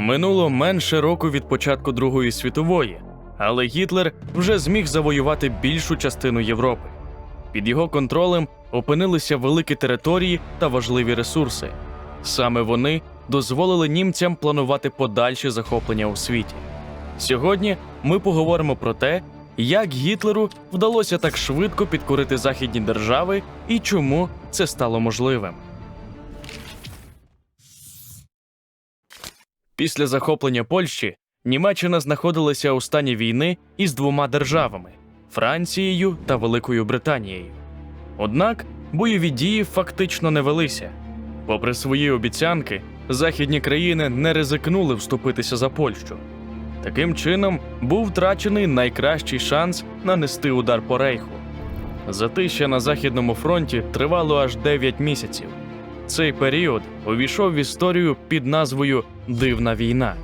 Минуло менше року від початку Другої світової, але Гітлер вже зміг завоювати більшу частину Європи. Під його контролем опинилися великі території та важливі ресурси. Саме вони дозволили німцям планувати подальші захоплення у світі. Сьогодні ми поговоримо про те, як Гітлеру вдалося так швидко підкорити західні держави і чому це стало можливим. Після захоплення Польщі Німеччина знаходилася у стані війни із двома державами Францією та Великою Британією. Однак бойові дії фактично не велися. Попри свої обіцянки, західні країни не ризикнули вступитися за Польщу. Таким чином був втрачений найкращий шанс нанести удар по рейху. Затища на західному фронті тривало аж 9 місяців. Цей період увійшов в історію під назвою Дивна війна.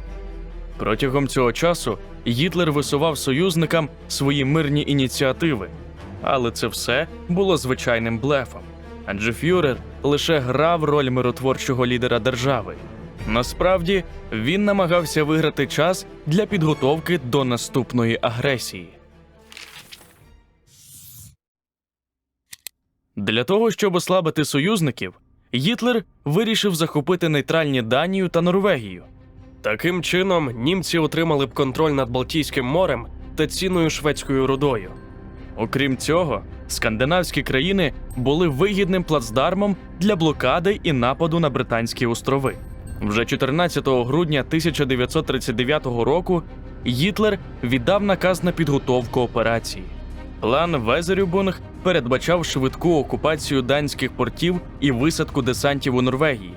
Протягом цього часу Гітлер висував союзникам свої мирні ініціативи, але це все було звичайним блефом, адже Фюрер лише грав роль миротворчого лідера держави. Насправді він намагався виграти час для підготовки до наступної агресії. Для того, щоб ослабити союзників, Гітлер вирішив захопити нейтральні Данію та Норвегію. Таким чином, німці отримали б контроль над Балтійським морем та цінною шведською рудою. Окрім цього, скандинавські країни були вигідним плацдармом для блокади і нападу на Британські острови. Вже 14 грудня 1939 року Гітлер віддав наказ на підготовку операції. План Везерюбунг передбачав швидку окупацію данських портів і висадку десантів у Норвегії.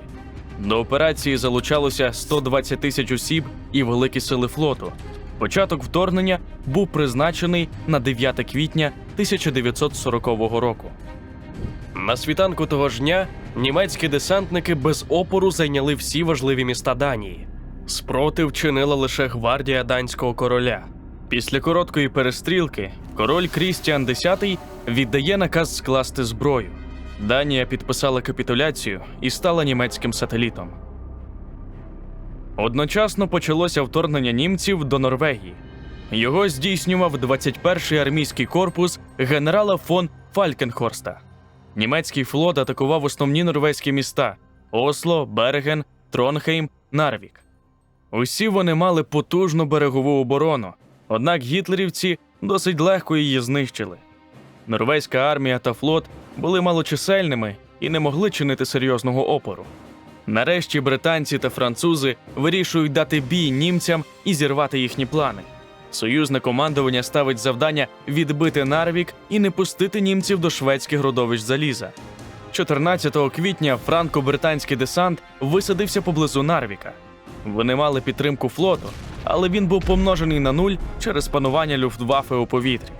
До операції залучалося 120 тисяч осіб і великі сили флоту. Початок вторгнення був призначений на 9 квітня 1940 року. На світанку того ж дня німецькі десантники без опору зайняли всі важливі міста Данії. Спротив чинила лише гвардія данського короля. Після короткої перестрілки король Крістіан X віддає наказ скласти зброю. Данія підписала капітуляцію і стала німецьким сателітом. Одночасно почалося вторгнення німців до Норвегії. Його здійснював 21-й армійський корпус генерала фон Фалькенхорста. Німецький флот атакував основні норвезькі міста Осло, Берген, Тронхейм, Нарвік. Усі вони мали потужну берегову оборону, однак гітлерівці досить легко її знищили. Норвезька армія та флот були малочисельними і не могли чинити серйозного опору. Нарешті британці та французи вирішують дати бій німцям і зірвати їхні плани. Союзне командування ставить завдання відбити Нарвік і не пустити німців до шведських родовищ заліза. 14 квітня франко-британський десант висадився поблизу Нарвіка. Вони мали підтримку флоту, але він був помножений на нуль через панування Люфтваффе у повітрі.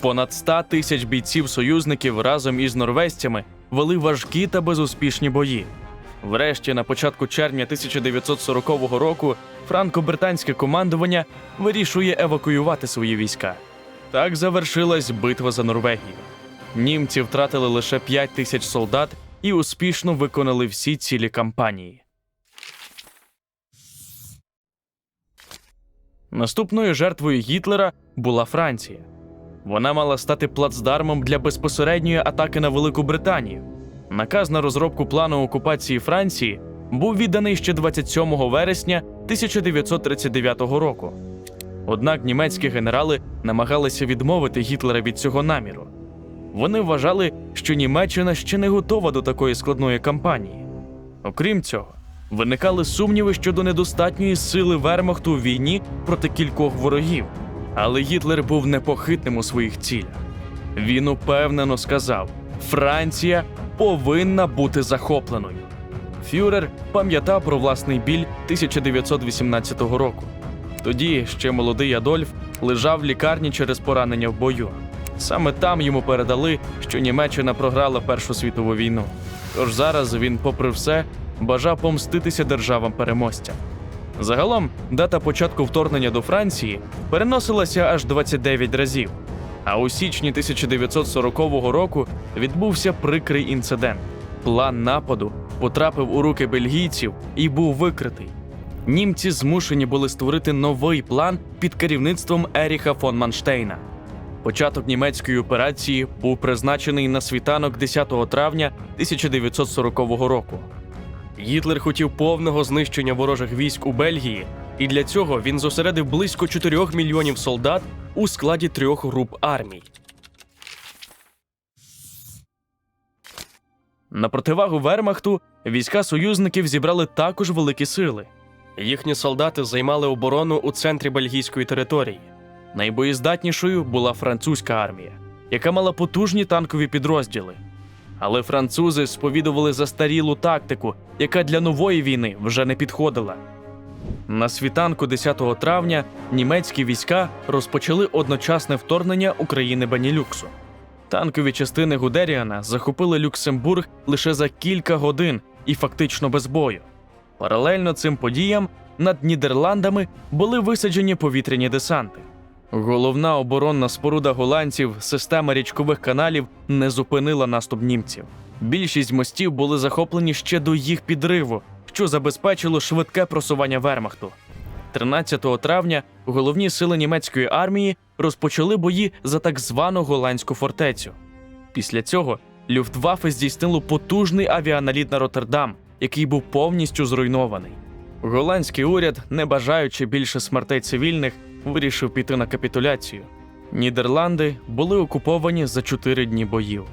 Понад 100 тисяч бійців союзників разом із норвезцями вели важкі та безуспішні бої. Врешті, на початку червня 1940 року, франко-британське командування вирішує евакуювати свої війська. Так завершилась битва за Норвегію. Німці втратили лише 5 тисяч солдат і успішно виконали всі цілі кампанії. Наступною жертвою Гітлера була Франція. Вона мала стати плацдармом для безпосередньої атаки на Велику Британію. Наказ на розробку плану окупації Франції був відданий ще 27 вересня 1939 року. Однак німецькі генерали намагалися відмовити Гітлера від цього наміру. Вони вважали, що Німеччина ще не готова до такої складної кампанії. Окрім цього, виникали сумніви щодо недостатньої сили Вермахту у війні проти кількох ворогів. Але Гітлер був непохитним у своїх цілях. Він упевнено сказав: Франція повинна бути захопленою. Фюрер пам'ятав про власний біль 1918 року. Тоді ще молодий Адольф лежав в лікарні через поранення в бою. Саме там йому передали, що Німеччина програла Першу світову війну. Тож зараз він, попри все, бажав помститися державам переможцям. Загалом, дата початку вторгнення до Франції переносилася аж 29 разів. А у січні 1940 року відбувся прикрий інцидент. План нападу потрапив у руки бельгійців і був викритий. німці змушені були створити новий план під керівництвом Еріха фон Манштейна. Початок німецької операції був призначений на світанок 10 травня 1940 року. Гітлер хотів повного знищення ворожих військ у Бельгії, і для цього він зосередив близько 4 мільйонів солдат у складі трьох груп армій. На противагу Вермахту війська союзників зібрали також великі сили. Їхні солдати займали оборону у центрі бельгійської території. Найбоєздатнішою була французька армія, яка мала потужні танкові підрозділи. Але французи сповідували застарілу тактику, яка для нової війни вже не підходила. На світанку 10 травня німецькі війська розпочали одночасне вторгнення України Бенілюксу. Танкові частини Гудеріана захопили Люксембург лише за кілька годин і фактично без бою. Паралельно цим подіям над Нідерландами були висаджені повітряні десанти. Головна оборонна споруда голландців, система річкових каналів, не зупинила наступ німців. Більшість мостів були захоплені ще до їх підриву, що забезпечило швидке просування Вермахту. 13 травня головні сили німецької армії розпочали бої за так звану голландську фортецю. Після цього Люфтваффе здійснило потужний авіаналіт на Роттердам, який був повністю зруйнований. Голландський уряд, не бажаючи більше смертей цивільних, вирішив піти на капітуляцію. Нідерланди були окуповані за чотири дні боїв.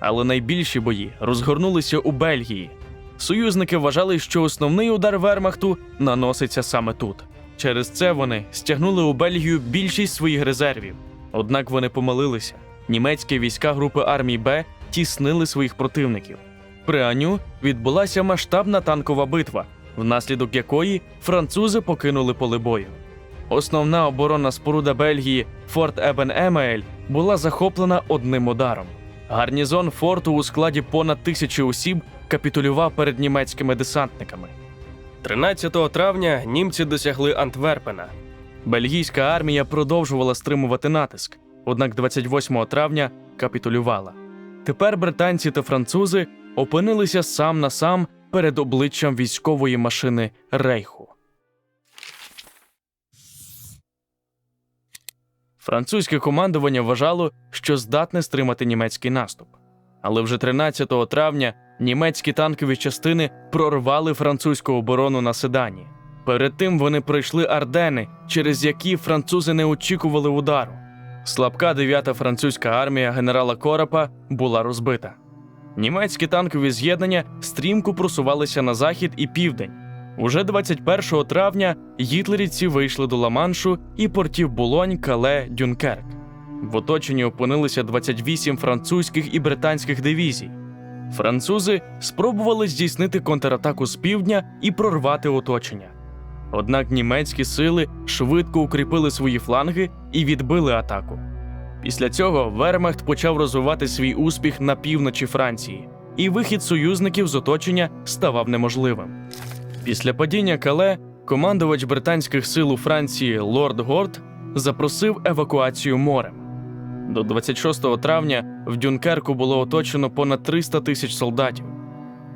Але найбільші бої розгорнулися у Бельгії. Союзники вважали, що основний удар Вермахту наноситься саме тут. Через це вони стягнули у Бельгію більшість своїх резервів. Однак вони помилилися. Німецькі війська групи армій Б тіснили своїх противників. При Аню відбулася масштабна танкова битва, внаслідок якої французи покинули поле бою. Основна оборонна споруда Бельгії Форт Ебен Емеель була захоплена одним ударом. Гарнізон форту у складі понад тисячі осіб капітулював перед німецькими десантниками. 13 травня німці досягли Антверпена. Бельгійська армія продовжувала стримувати натиск, однак 28 травня капітулювала. Тепер британці та французи опинилися сам на сам перед обличчям військової машини Рейху. Французьке командування вважало, що здатне стримати німецький наступ. Але вже 13 травня німецькі танкові частини прорвали французьку оборону на Седані. Перед тим вони пройшли Ардени, через які французи не очікували удару. Слабка 9-та французька армія генерала Коропа була розбита. Німецькі танкові з'єднання стрімко просувалися на захід і південь. Уже 21 травня гітлерівці вийшли до Ла-Маншу і портів Булонь, Кале, Дюнкерк. В оточенні опинилися 28 французьких і британських дивізій. Французи спробували здійснити контратаку з півдня і прорвати оточення. Однак німецькі сили швидко укріпили свої фланги і відбили атаку. Після цього Вермахт почав розвивати свій успіх на півночі Франції, і вихід союзників з оточення ставав неможливим. Після падіння Кале командувач британських сил у Франції Лорд Горд запросив евакуацію морем. До 26 травня в Дюнкерку було оточено понад 300 тисяч солдатів.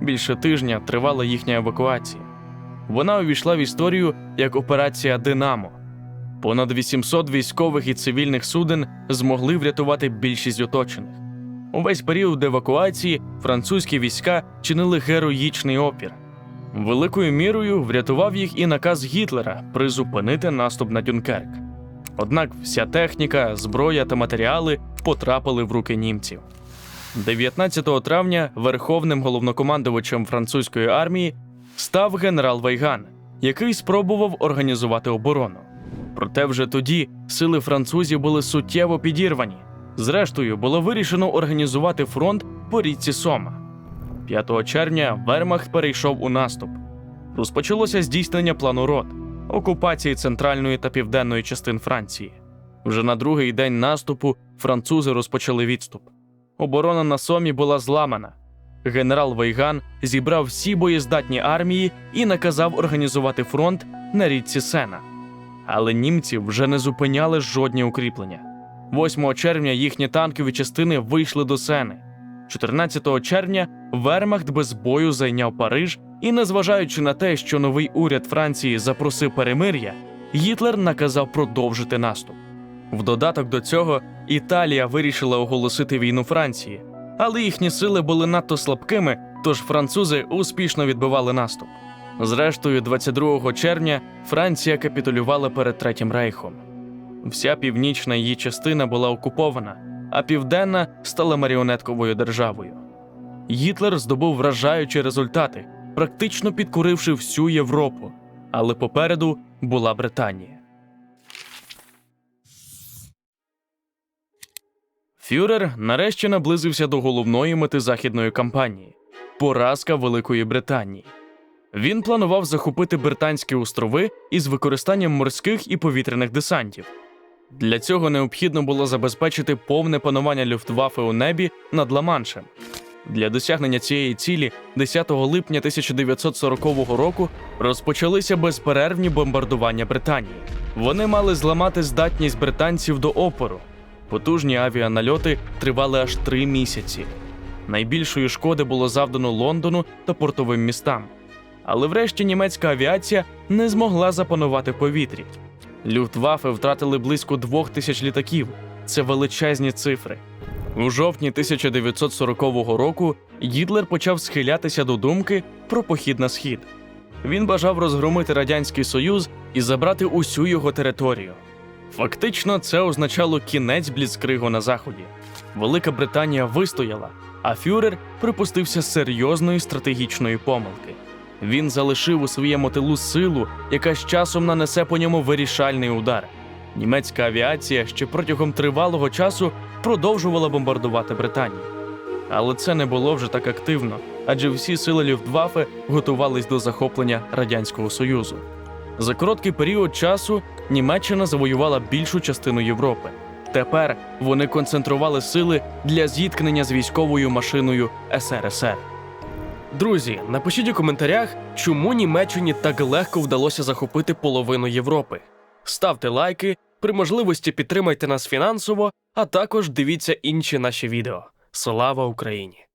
Більше тижня тривала їхня евакуація. Вона увійшла в історію як операція Динамо. Понад 800 військових і цивільних суден змогли врятувати більшість оточених. Увесь період евакуації французькі війська чинили героїчний опір. Великою мірою врятував їх і наказ Гітлера призупинити наступ на Дюнкерк. Однак вся техніка, зброя та матеріали потрапили в руки німців. 19 травня верховним головнокомандувачем французької армії став генерал Вейган, який спробував організувати оборону. Проте вже тоді сили французів були суттєво підірвані. Зрештою, було вирішено організувати фронт по річці Сома. 5 червня Вермахт перейшов у наступ. Розпочалося здійснення плану рот, окупації центральної та південної частин Франції. Вже на другий день наступу французи розпочали відступ. Оборона на Сомі була зламана. Генерал Вейган зібрав всі боєздатні армії і наказав організувати фронт на річці Сена. Але німці вже не зупиняли жодні укріплення. 8 червня їхні танкові частини вийшли до Сени. 14 червня Вермахт без бою зайняв Париж І незважаючи на те, що новий уряд Франції запросив перемир'я, Гітлер наказав продовжити наступ. В додаток до цього Італія вирішила оголосити війну Франції, але їхні сили були надто слабкими, тож французи успішно відбивали наступ. Зрештою, 22 червня Франція капітулювала перед Третім рейхом. Вся північна її частина була окупована, а південна стала маріонетковою державою. Гітлер здобув вражаючі результати, практично підкуривши всю Європу, але попереду була Британія. Фюрер нарешті наблизився до головної мети західної кампанії поразка Великої Британії. Він планував захопити Британські острови із використанням морських і повітряних десантів. Для цього необхідно було забезпечити повне панування Люфтваффе у небі над Ла-Маншем. Для досягнення цієї цілі 10 липня 1940 року розпочалися безперервні бомбардування Британії. Вони мали зламати здатність британців до опору. Потужні авіанальоти тривали аж три місяці. Найбільшої шкоди було завдано Лондону та портовим містам. Але врешті німецька авіація не змогла запанувати повітрі. Люфтваффе втратили близько двох тисяч літаків. Це величезні цифри. У жовтні 1940 року Гітлер почав схилятися до думки про похід на схід. Він бажав розгромити Радянський Союз і забрати усю його територію. Фактично, це означало кінець бліцкригу на заході. Велика Британія вистояла, а фюрер припустився серйозної стратегічної помилки. Він залишив у своєму тилу силу, яка з часом нанесе по ньому вирішальний удар. Німецька авіація ще протягом тривалого часу продовжувала бомбардувати Британію. Але це не було вже так активно, адже всі сили Люфтваффе готувались до захоплення Радянського Союзу. За короткий період часу Німеччина завоювала більшу частину Європи. Тепер вони концентрували сили для зіткнення з військовою машиною СРСР. Друзі, напишіть у коментарях, чому Німеччині так легко вдалося захопити половину Європи. Ставте лайки, при можливості підтримайте нас фінансово, а також дивіться інші наші відео. Слава Україні!